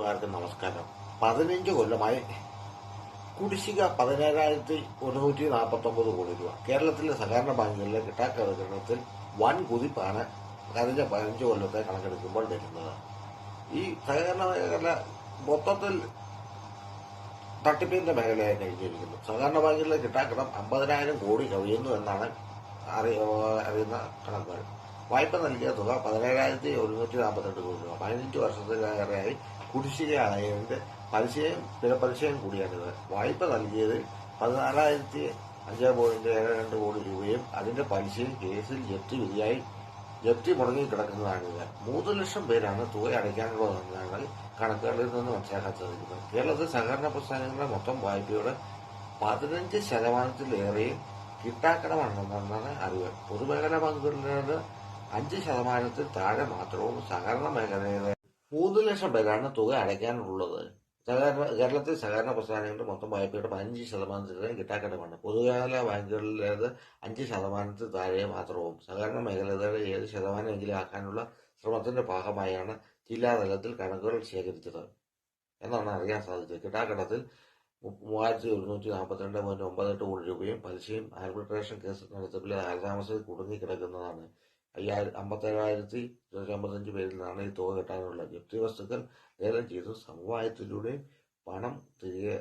എല്ലാവർക്കും നമസ്കാരം. പതിനഞ്ച് കൊല്ലമായി കുടിശ്ശിക പതിനേഴായിരത്തി ഒരുന്നൂറ്റി നാൽപ്പത്തി ഒമ്പത് കോടി രൂപ. കേരളത്തിലെ സഹകരണ ബാങ്കുകളിലെ കിട്ടാക്കടത്തിൽ വൻ കുതിപ്പാണ് കഴിഞ്ഞ പതിനഞ്ച് കൊല്ലത്തെ കണക്കെടുക്കുമ്പോൾ വരുന്നത്. ഈ സഹകരണ മേഖല മൊത്തത്തിൽ തട്ടിപ്പിന്റെ മേഖലയായി കഴിഞ്ഞിരിക്കുന്നു. സഹകരണ ബാങ്കുകളിലെ കിട്ടാക്കടം അമ്പതിനായിരം കോടി കവിയുന്നു എന്നാണ് അറി- അറിയുന്ന കണക്കുകൾ. വായ്പ നൽകിയ തുക പതിനേഴായിരത്തി ഒരുന്നൂറ്റി നാൽപ്പത്തെട്ട് കോടി രൂപ. പതിനഞ്ച് വർഷത്തിലേറെയായി കുടിശ്ശികയായതിന്റെ പലിശയും സ്ഥിരപലിശയും കൂടിയാണിത്. വായ്പ നൽകിയത് പതിനാലായിരത്തി അഞ്ച് പോയിന്റ് ഏഴ് രണ്ട് കോടി രൂപയും അതിന്റെ പലിശയും കേസിൽ ജപ്തി വിധിയായി ജപ്തി മുടങ്ങി കിടക്കുന്നതാണിത്. മൂന്ന് ലക്ഷം പേരാണ് തുക അടയ്ക്കാനുള്ളതെന്നാണ് കണക്കുകളിൽ നിന്ന് മനസ്സിലാക്കാൻ സാധിക്കുന്നത് കേരളത്തിൽ സഹകരണ പ്രസ്ഥാനങ്ങളുടെ മൊത്തം വായ്പയുടെ പതിനഞ്ച് ശതമാനത്തിലേറെയും കിട്ടാക്കടമാണെന്നാണ് അറിവ്. പൊതുമേഖലാ ബാങ്കുകളിലെ അഞ്ച് ശതമാനത്തിൽ താഴെ മാത്രവും സഹകരണ മേഖലയിലെ മൂന്ന് ലക്ഷം പേരാണ് തുക അടയ്ക്കാനുള്ളത്. സഹകരണ കേരളത്തിൽ സഹകരണ പ്രസ്ഥാനങ്ങളുടെ മൊത്തം വായ്പയുടെ പതിനഞ്ച് ശതമാനത്തിലും കിട്ടാക്കടമാണ് പൊതുമേഖല ബാങ്കുകളിലേത് അഞ്ച് ശതമാനത്തിൽ താഴെ മാത്രവും. സഹകരണ മേഖലയുടെ ഏഴ് ശതമാനമെങ്കിലും ആക്കാനുള്ള ശ്രമത്തിന്റെ ഭാഗമായാണ് ജില്ലാതലത്തിൽ കണക്കുകൾ ശേഖരിച്ചത്. എന്നാണ് അറിയാൻ സാധിച്ചത്. കിട്ടാക്കടത്തിൽ മൂവായിരത്തി ഒരുന്നൂറ്റി നാൽപ്പത്തിരണ്ട് പോയിന്റ് ഒമ്പത് എട്ട് കോടി രൂപയും പലിശയും ആർബിട്രേഷൻ കേസ് നടത്തിപ്പിലെ കാലതാമസത്തിൽ കുടുങ്ങിക്കിടക്കുന്നതാണ്. അയ്യായിരം അമ്പത്തേഴായിരത്തി ഇരുന്നൂറ്റി അമ്പത്തഞ്ച് പേരിൽ നിന്നാണ് ഈ തുക കിട്ടാനുള്ളത് ജപ്തി വസ്തുക്കൾ ലേലം ചെയ്തു സമവായത്തിലൂടെ പണം തിരികെ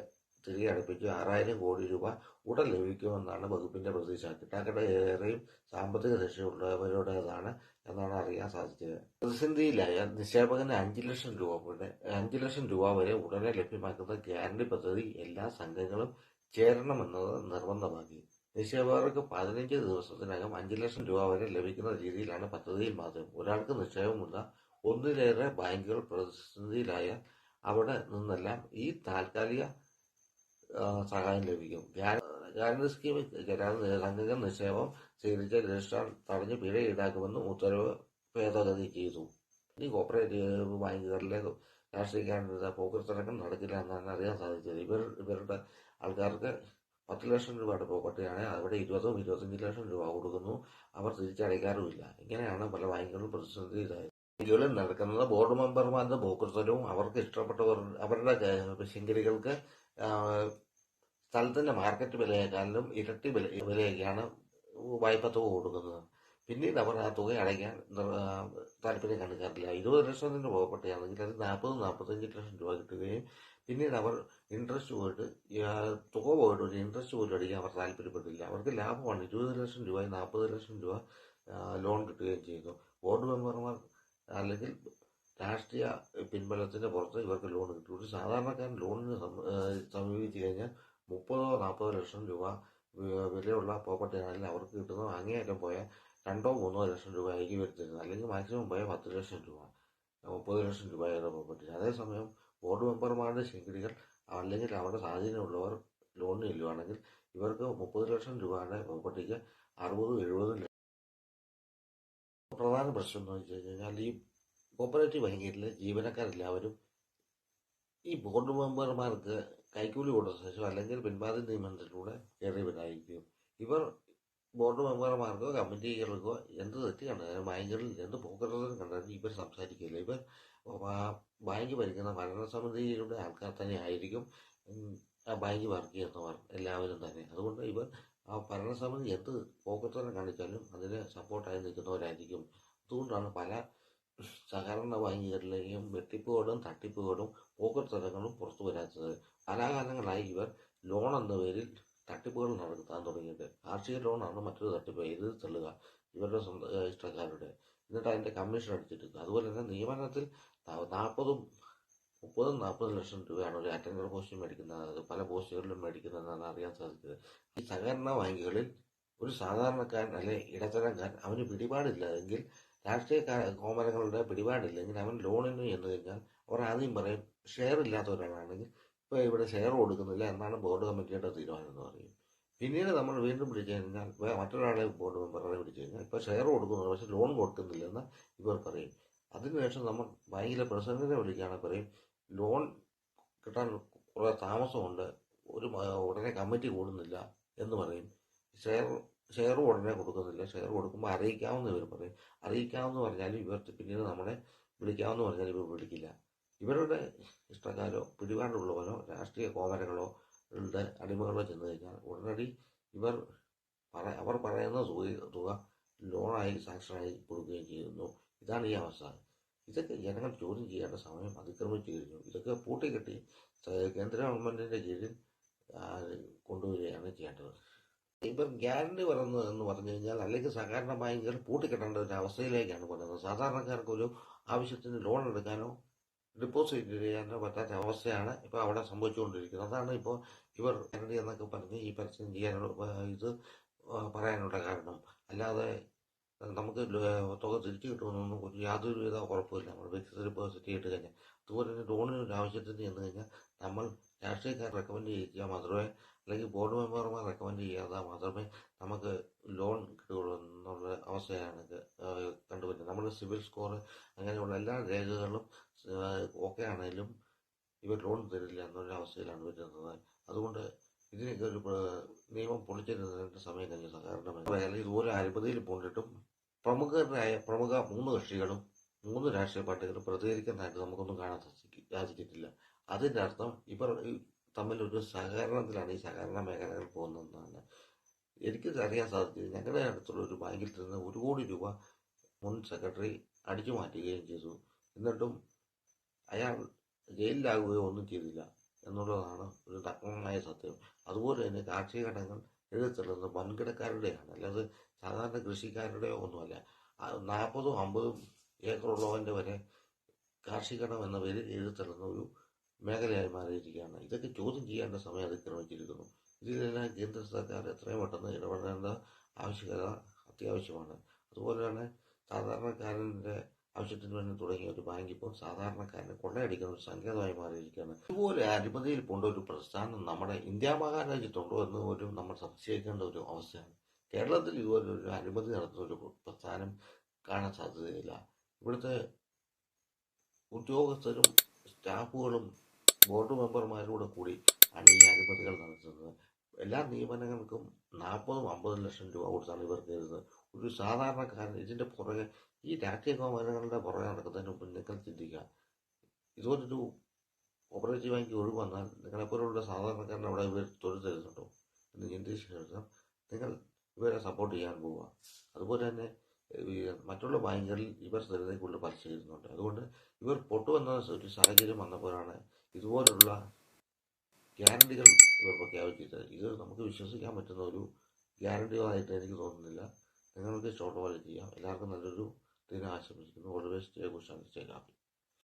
തിരികെ അടുപ്പിച്ച് ആറായിരം കോടി രൂപ ഉടൻ ലഭിക്കുമെന്നാണ് വകുപ്പിന്റെ പ്രതീക്ഷ. കിട്ടാക്കട ഏറെയും സാമ്പത്തിക ശേഷിയുള്ളവരുടേതാണ് എന്നാണ് അറിയാൻ സാധിച്ചത്. പ്രതിസന്ധിയിലായ നിക്ഷേപകന് അഞ്ച് ലക്ഷം രൂപ അഞ്ച് ലക്ഷം രൂപ വരെ ഉടനെ ലഭ്യമാക്കുന്ന ഗ്യാരണ്ടി പദ്ധതി എല്ലാ സംഘങ്ങളും ചേരണമെന്നത് നിർബന്ധമാക്കി. നിക്ഷേപകർക്ക് പതിനഞ്ച് ദിവസത്തിനകം അഞ്ച് ലക്ഷം രൂപ വരെ ലഭിക്കുന്ന രീതിയിലാണ് പദ്ധതിയിൽ മാറ്റം ഒരാൾക്ക് നിക്ഷേപമുള്ള ഒന്നിലേറെ ബാങ്കുകൾ പ്രതിസന്ധിയിലായ അവിടെ നിന്നെല്ലാം ഈ താൽക്കാലിക സഹായം ലഭിക്കും. ഗ്യാരണ്ടി സ്കീമിൽ സംഘങ്ങൾ നിക്ഷേപം സ്വീകരിച്ച രജിസ്ട്രാർ തടഞ്ഞ് പിഴ ഈടാക്കുമെന്നും ഉത്തരവ് ഭേദഗതി ചെയ്തു. ഇനി കോപ്പറേറ്റീവ് ബാങ്കുകളിലെ രാഷ്ട്രീയ പോക്കറ്റ് തുടക്കം നടക്കില്ല എന്നാണ് അറിയാൻ സാധിച്ചത്. ഇവർ ഇവരുടെ ആൾക്കാർക്ക് പത്ത് ലക്ഷം രൂപ പ്രോപ്പർട്ടിയാണ് അവിടെ ഇരുപതും ഇരുപത്തഞ്ച് ലക്ഷം രൂപ കൊടുക്കുന്നു. അവർ തിരിച്ചടയ്ക്കാറുമില്ല. ഇങ്ങനെയാണ് പല ബാങ്കുകളും പ്രതിസന്ധിയിലായത് ബാങ്കുകളിൽ നടക്കുന്നത് ബോർഡ് മെമ്പർമാരുടെ പോക്കറ്റവും അവർക്ക് ഇഷ്ടപ്പെട്ടവർ അവരുടെ ശിങ്കരികൾക്ക് സ്ഥലത്തിന്റെ മാർക്കറ്റ് വിലയേക്കാളും ഇരട്ടി വില വിലയൊക്കെയാണ് വായ്പ തുക കൊടുക്കുന്നത്. പിന്നീട് അവർ ആ തുക അടയ്ക്കാൻ താല്പര്യം കാണിക്കാറില്ല ഇരുപത് ലക്ഷം തന്നെ പോകപ്പെട്ടതാണെങ്കിൽ അത് നാൽപ്പത് നാൽപ്പത്തഞ്ച് ലക്ഷം രൂപ കിട്ടുകയും പിന്നീട് അവർ ഇൻട്രസ്റ്റ് പോയിട്ട് തുക പോയിട്ട് ഒരു ഇൻട്രസ്റ്റ് പോലും അടിക്കാൻ അവർ താല്പര്യപ്പെട്ടില്ല. അവർക്ക് ലാഭമാണ്. ഇരുപത് ലക്ഷം രൂപ നാൽപ്പത് ലക്ഷം രൂപ ലോൺ കിട്ടുകയും ചെയ്യുന്നു ബോർഡ് മെമ്പർമാർ അല്ലെങ്കിൽ രാഷ്ട്രീയ പിൻബലത്തിന്റെ പുറത്ത് ഇവർക്ക് ലോൺ കിട്ടും. ഒരു സാധാരണക്കാരൻ ലോണിന് സമീപിച്ചു കഴിഞ്ഞാൽ മുപ്പതോ നാൽപ്പതോ ലക്ഷം രൂപ വിലയുള്ള പ്രോപ്പർട്ടി ആണെങ്കിൽ അവർക്ക് കിട്ടുന്ന അങ്ങേയറ്റം പോയാൽ രണ്ടോ മൂന്നോ ലക്ഷം രൂപ ആയിരിക്കും തരുന്നത്. അല്ലെങ്കിൽ മാക്സിമം പോയാൽ പത്ത് ലക്ഷം രൂപ മുപ്പത് ലക്ഷം രൂപ രൂപയുടെ പ്രോപ്പർട്ടി അതേസമയം ബോർഡ് മെമ്പർമാരുടെ ശേഖരികൾ അല്ലെങ്കിൽ അവരുടെ സാഹചര്യമുള്ളവർ ലോണിന് ചെല്ലുവാണെങ്കിൽ ഇവർക്ക് മുപ്പത് ലക്ഷം രൂപയുടെ പ്രോപ്പർട്ടിക്ക് അറുപതും എഴുപതും ലക്ഷം. പ്രധാന പ്രശ്നം എന്ന് വെച്ച് കഴിഞ്ഞാൽ ഈ കോപ്പറേറ്റീവ് ബാങ്കിലെ ജീവനക്കാരെല്ലാവരും ഈ ബോർഡ് മെമ്പർമാർക്ക് കൈക്കൂലി കൊടുത്ത ശേഷം അല്ലെങ്കിൽ പിൻവാതി നിയമനത്തിലൂടെ കയറിയവരായിരിക്കും ഇവർ ബോർഡ് മെമ്പർമാർക്കോ കമ്മിറ്റികൾക്കോ എന്ത് തെറ്റ് കണ്ടാലും ബാങ്കുകളിൽ എന്ത് പോക്കറ്റുകളും കണ്ടാലും ഇവർ സംസാരിക്കില്ല. ഇവർ ബാങ്ക് ഭരിക്കുന്ന ഭരണസമിതിയുടെ ആൾക്കാർ തന്നെ ആയിരിക്കും ആ ബാങ്ക് വർക്ക് ചെയ്യുന്നവർ എല്ലാവരും തന്നെ. അതുകൊണ്ട് ഇവർ ആ ഭരണസമിതി എന്ത് പോക്കറ്റം കാണിച്ചാലും അതിന് സപ്പോർട്ടായി നിൽക്കുന്നവരായിരിക്കും. അതുകൊണ്ടാണ് പല സഹകരണ ബാങ്കുകളിലെയും വെട്ടിപ്പുകളും തട്ടിപ്പുകളും പോക്കറ്റങ്ങളും പുറത്തു വരാത്തത്. കാലാകാലങ്ങളായി ഇവർ ലോൺ എന്ന പേരിൽ തട്ടിപ്പുകൾ നടത്താൻ തുടങ്ങിയിട്ട്. കാർഷിക ലോണാണ് മറ്റൊരു തട്ടിപ്പ്. ഇത് തള്ളുക. ഇവരുടെ സ്വന്തം ഇഷ്ടക്കാരുടെ. എന്നിട്ട് അതിന്റെ കമ്മീഷൻ അടിച്ചിട്ട് അതുപോലെ തന്നെ നിയമനത്തിൽ നാൽപ്പതും മുപ്പതും നാൽപ്പതും ലക്ഷം രൂപയാണ് ഒരു അറ്റൻഡർ പോസ്റ്റ് മേടിക്കുന്നത് പല പോസ്റ്റുകളിലും മേടിക്കുന്നതെന്നാണ് അറിയാൻ സാധിച്ചത്. ഈ സഹകരണ ബാങ്കുകളിൽ ഒരു സാധാരണക്കാരൻ അല്ലെ ഇടത്തരക്കാരൻ അവന് പിടിപാടില്ല എങ്കിൽ രാഷ്ട്രീയ കോമരങ്ങളുടെ പിടിപാടില്ലെങ്കിൽ അവൻ ലോണിന് ചെന്ന് കഴിഞ്ഞാൽ അവർ ആദ്യം പറയും ഷെയർ ഇല്ലാത്തവരാണെങ്കിൽ ഇവിടെ ഷെയർ കൊടുക്കുന്നില്ല എന്നാണ് ബോർഡ് കമ്മിറ്റിയുടെ തീരുമാനം എന്ന് പറയും പിന്നീട് നമ്മൾ വീണ്ടും പിടിച്ചു കഴിഞ്ഞാൽ മറ്റൊരാളെ ബോർഡ് മെമ്പറെ പിടിച്ചു കഴിഞ്ഞാൽ ഇപ്പോൾ ഷെയർ കൊടുക്കുന്നുണ്ട് പക്ഷെ ലോൺ കൊടുക്കുന്നില്ലെന്ന് ഇവർ പറയും. അതിനുശേഷം നമ്മൾ ബാങ്കിലെ പ്രസിഡന്റിനെ വിളിക്കുകയാണെങ്കിൽ പറയും ലോൺ കിട്ടാൻ കുറേ താമസമുണ്ട് ഒരു ഉടനെ കമ്മിറ്റി കൂടുന്നില്ല എന്ന് പറയും. ഷെയർ ഷെയർ ഉടനെ കൊടുക്കുന്നില്ല ഷെയർ കൊടുക്കുമ്പോൾ അറിയിക്കാമെന്ന് ഇവർ പറയും. അറിയിക്കാമെന്ന് പറഞ്ഞാലും ഇവർ പിന്നീട് നമ്മളെ വിളിക്കാമെന്ന് പറഞ്ഞാൽ ഇവർ വിളിക്കില്ല. ഇവരുടെ ഇഷ്ടക്കാരോ പിടിപാടുള്ളവരോ രാഷ്ട്രീയ കോതരകളോ ഉണ്ട് അടിമകളോ ചെന്ന് കഴിഞ്ഞാൽ ഉടനടി ഇവർ അവർ പറയുന്ന തുക ലോണായി സാങ്ഷനായി കൊടുക്കുകയും ചെയ്യുന്നു. ഇതാണ് ഈ അവസ്ഥ. ഇതൊക്കെ ജനങ്ങൾ ചോദ്യം ചെയ്യേണ്ട സമയം അതിക്രമിച്ചു കഴിഞ്ഞു. ഇതൊക്കെ പൂട്ടിക്കെട്ടി കേന്ദ്ര ഗവൺമെന്റിന്റെ കീഴിൽ കൊണ്ടുവരികയാണ് ചെയ്യേണ്ടത്. ഇവർ ഗ്യാരണ്ടി പറയുന്നത് എന്ന് പറഞ്ഞു കഴിഞ്ഞാൽ അല്ലെങ്കിൽ സഹകരണ ബാങ്കുകൾ പൂട്ടിക്കെട്ടേണ്ട ഒരു അവസ്ഥയിലേക്കാണ് പറയുന്നത് സാധാരണക്കാർക്ക് ഒരു ആവശ്യത്തിന് ലോൺ എടുക്കാനോ ഡെപ്പോസിറ്റ് ചെയ്യാനോ പറ്റാത്ത അവസ്ഥയാണ് ഇപ്പോൾ അവിടെ സംഭവിച്ചുകൊണ്ടിരിക്കുന്നത്. അതാണ് ഇപ്പോൾ ഇവർ എന്നൊക്കെ പറഞ്ഞ് ഈ പരസ്യം ചെയ്യാനുള്ള ഇത് പറയാനുള്ള കാരണം. അല്ലാതെ നമുക്ക് തുക തിരിച്ചു കിട്ടുമെന്നൊന്നും ഒരു യാതൊരുവിധ ഉറപ്പുമില്ല. നമ്മൾ ഫിക്സഡ് ഡെപ്പോസിറ്റ് ഇട്ട് കഴിഞ്ഞാൽ. അതുപോലെ തന്നെ ലോണിന് ഒരു ആവശ്യത്തിന് ചെന്ന് കഴിഞ്ഞാൽ നമ്മൾ രാഷ്ട്രീയക്കാർ റെക്കമെൻഡ് ചെയ്യുക മാത്രമേ അല്ലെങ്കിൽ ബോർഡ് മെമ്പർമാർ റെക്കമെൻഡ് ചെയ്യാതെ മാത്രമേ നമുക്ക് ലോൺ കിട്ടുകയുള്ളൂ എന്നുള്ള അവസ്ഥയാണ് കണ്ടുവരുന്നത്. നമ്മുടെ സിവിൽ സ്കോർ അങ്ങനെയുള്ള എല്ലാ രേഖകളും ഓക്കെ ആണെങ്കിലും ഇവർ ലോൺ തരില്ല എന്നുള്ള അവസ്ഥയിലാണ് വരുന്നത്. അതുകൊണ്ട് ഇതിനൊക്കെ ഒരു നിയമം പൊളിച്ചിരുന്നതിന്റെ സമയം കഴിഞ്ഞ സഹകരണ ഇതുപോലെ അഴിമതിയിൽ പോണ്ടിട്ടും പ്രമുഖരായ പ്രമുഖ മൂന്ന് കക്ഷികളും മൂന്ന് രാഷ്ട്രീയ പാർട്ടികളും പ്രതികരിക്കുന്നതായിട്ട് നമുക്കൊന്നും കാണാൻ സാധിക്കത്തില്ല അതിന്റെ അർത്ഥം ഇവർ തമ്മിലൊരു സഹകരണത്തിലാണ് ഈ സഹകരണ മേഖലകൾ പോകുന്നതെന്നാണ്. എനിക്ക് അറിയാൻ സാധിച്ചത് ഞങ്ങളുടെ അടുത്തുള്ള ഒരു ബാങ്കിൽ നിന്ന് ഒരു കോടി രൂപ മുൻ സെക്രട്ടറി അടിച്ചു മാറ്റുകയും ചെയ്തു. എന്നിട്ടും അയാൾ ജയിലിലാകുകയോ ഒന്നും ചെയ്തില്ല. എന്നുള്ളതാണ് ഒരു നഗ്നമായ സത്യം. അതുപോലെ തന്നെ കാർഷിക ഘടകങ്ങൾ എഴുതത്തുള്ളത് വൻകിടക്കാരുടെയാണ്. അല്ലാതെ സാധാരണ കൃഷിക്കാരുടെയോ ഒന്നുമല്ല. നാൽപ്പതും അമ്പതും ഏക്കറുള്ളവന്റെ വരെ കാർഷിക എന്ന പേരിൽ എഴുതത്തുന്ന ഒരു മേഖലയായി മാറിയിരിക്കുകയാണ്. ഇതൊക്കെ ചോദ്യം ചെയ്യേണ്ട സമയം അതിക്രമിച്ചിരിക്കുന്നു. ഇതിലെല്ലാം കേന്ദ്ര സർക്കാർ എത്രയും പെട്ടെന്ന് ഇടപെടേണ്ട ആവശ്യകത അത്യാവശ്യമാണ്. അതുപോലെ തന്നെ സാധാരണക്കാരന്റെ ആവശ്യത്തിന് തുടങ്ങിയ ഒരു ബാങ്ക് ഇപ്പോൾ സാധാരണക്കാരനെ കൊള്ളയടിക്കുന്ന ഒരു സങ്കേതമായി മാറിയിരിക്കുകയാണ്. ഇതുപോലെ അഴിമതിയിൽ പോണ്ട ഒരു പ്രസ്ഥാനം നമ്മുടെ ഇന്ത്യ മഹാരാജ്യത്തുണ്ടോ എന്ന് ഒരു നമ്മൾ സംശയിക്കേണ്ട ഒരു അവസ്ഥയാണ്. കേരളത്തിൽ ഇതുപോലെ ഒരു അഴിമതി നടത്തുന്ന ഒരു പ്രസ്ഥാനം കാണാൻ സാധ്യതയില്ല. ഇവിടുത്തെ ഉദ്യോഗസ്ഥരും സ്റ്റാഫുകളും ബോർഡ് മെമ്പർമാരോട് കൂടി ആണ് ഈ അഴിമതികൾ നടത്തുന്നത്. എല്ലാ നിയമനങ്ങൾക്കും നാൽപ്പതും അമ്പതും ലക്ഷം രൂപ കൊടുത്താണ് ഇവർ കരുതുന്നത് ഒരു സാധാരണക്കാരൻ ഇതിന്റെ പുറകെ ഈ രാഷ്ട്രീയ കോമരങ്ങളുടെ പുറകെ നടക്കുന്നതിന് മുമ്പ് നിങ്ങൾ ചിന്തിക്കുക. ഇതുപോലൊരു കോപ്പറേറ്റീവ് ബാങ്ക് ഒഴിവ് വന്നാൽ നിങ്ങളെപ്പോലുള്ള സാധാരണക്കാരൻ അവിടെ ഇവർ തൊഴിൽ തരുന്നുണ്ടോ എന്ന് ചിന്തിച്ച ശേഷം നിങ്ങൾ ഇവരെ സപ്പോർട്ട് ചെയ്യാൻ പോവുക. അതുപോലെ തന്നെ മറ്റുള്ള ബാങ്കുകളിൽ ഇവർ കൂടുതൽ പലിശ ചെയ്യുന്നുണ്ട് അതുകൊണ്ട് ഇവർ പൊട്ടുവന്ന ഒരു സാഹചര്യം വന്നപ്പോഴാണ് ഇതുപോലുള്ള ഗ്യാരണ്ടികൾ ഇവർ പ്രഖ്യാപിച്ചത്. ഇത് നമുക്ക് വിശ്വസിക്കാൻ പറ്റുന്ന ഒരു ഗ്യാരണ്ടികളായിട്ട് എനിക്ക് തോന്നുന്നില്ല. നിങ്ങൾക്ക് ഷോർട്ട് പോലെ ചെയ്യാം. എല്ലാവർക്കും നല്ലൊരു তিনি আশেপাশে তিনি ওরবেশ একুশ সালে চেক আপ